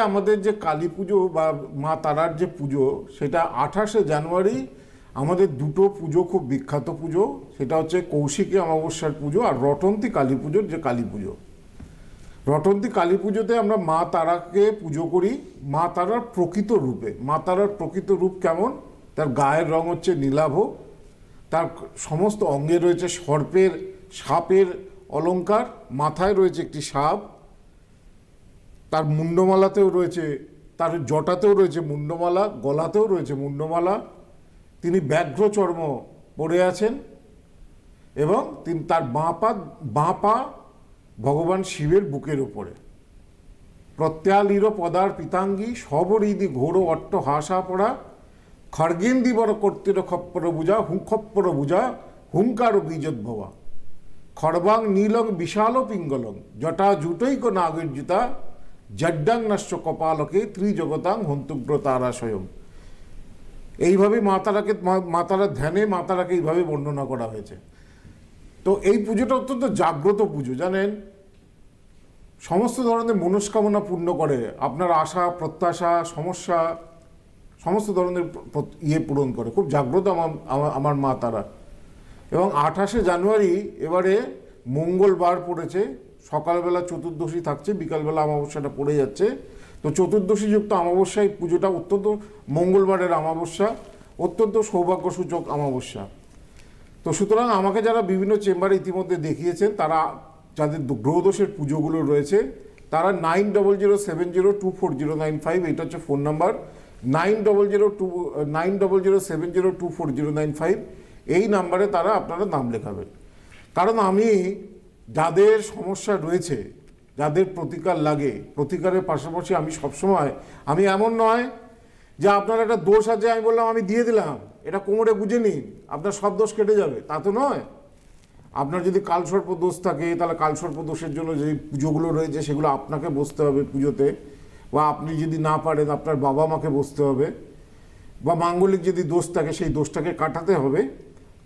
আমাদের যে কালী পুজো বা মা তারার যে পুজো, সেটা আঠাশে জানুয়ারি আমাদের দুটো পুজো খুব বিখ্যাত পুজো। সেটা হচ্ছে কৌশিকী অমাবস্যার পুজো আর রটন্তী কালী পুজোর যে কালী পুজো। রটন্তী কালী পুজোতে আমরা মা তারাকে পুজো করি। মা তারার প্রকৃত রূপে। মা তারার প্রকৃত রূপ কেমন? তার গায়ের রং হচ্ছে নীলাভ। তার সমস্ত অঙ্গে রয়েছে সর্পের, সাপের অলঙ্কার মাথায় রয়েছে একটি সাপ। তার মুন্ডমালাতেও রয়েছে, তার জটাতেও রয়েছে মুন্ডমালা, গলাতেও রয়েছে মুন্ডমালা। তিনি ব্যাঘ্র চর্ম পরে আছেন এবং তিনি তার বাঁ পা বাঁ পা ভগবান শিবের বুকের উপরে। প্রত্যালির পদার পিতাঙ্গী সবরিদি ঘোর অট্ট হাসা পড়া খড়গেন্দি বড় কর্তির খপ্পর বুঝা হুঙ্খপ্পর বুঝা হুঙ্কার বীজোদ্ভবা খড়বাং নীলং বিশাল পিঙ্গলং, জটা জুটৈক নাগর্জিতা জড্ডাং নশ্য কপালকে ত্রিজগতাং হন্তুগ্র তারা স্বয়ং। এইভাবে মাতারাকে মাতারার ধ্যানে মাতারাকে এইভাবে বর্ণনা করা হয়েছে। তো এই পুজোটা অত্যন্ত জাগ্রত পুজো, জানেন? সমস্ত ধরনের মনস্কামনা পূর্ণ করে, আপনার আশা, প্রত্যাশা, সমস্যা, সমস্ত ধরনের ইয়ে পূরণ করে, খুব জাগ্রত আমার- আমার মা তারা এবং আঠাশে জানুয়ারি এবারে মঙ্গলবার পড়েছে সকালবেলা চতুর্দশী থাকছে, বিকালবেলা অমাবস্যাটা পড়ে যাচ্ছে। তো চতুর্দশী যুক্ত অমাবস্যা এই পুজোটা অত্যন্ত মঙ্গলবারের অমাবস্যা, অত্যন্ত সৌভাগ্যসূচক অমাবস্যা। তো সুতরাং আমাকে যারা বিভিন্ন চেম্বারে ইতিমধ্যে দেখিয়েছেন, তারা যাদের গ্রহদোষের পুজোগুলো রয়েছে, তারা nine double zero seven zero two four zero nine five, এটা হচ্ছে phone number, nine double zero two, nine double zero seven zero two four zero nine five, এই নাম্বারে তারা আপনারা নাম লেখাবেন। কারণ আমি যাদের সমস্যা রয়েছে, যাদের প্রতিকার লাগে, প্রতিকারের পাশাপাশি আমি সবসময়, আমি এমন নয় যে আপনার একটা দোষ আছে, আমি বললাম, আমি দিয়ে দিলাম, এটা কোমরে বুঝে নিন, আপনার সব দোষ কেটে যাবে, তা তো নয়। আপনার যদি কালসর্প দোষ থাকে, তাহলে কালসর্প দোষের জন্য যে পুজোগুলো রয়েছে, সেগুলো আপনাকে বসতে হবে পুজোতে। বা আপনি যদি না পারেন, আপনার বাবা মাকে বসতে হবে। বা মাঙ্গলিক যদি দোষ থাকে, সেই দোষটাকে কাটাতে হবে।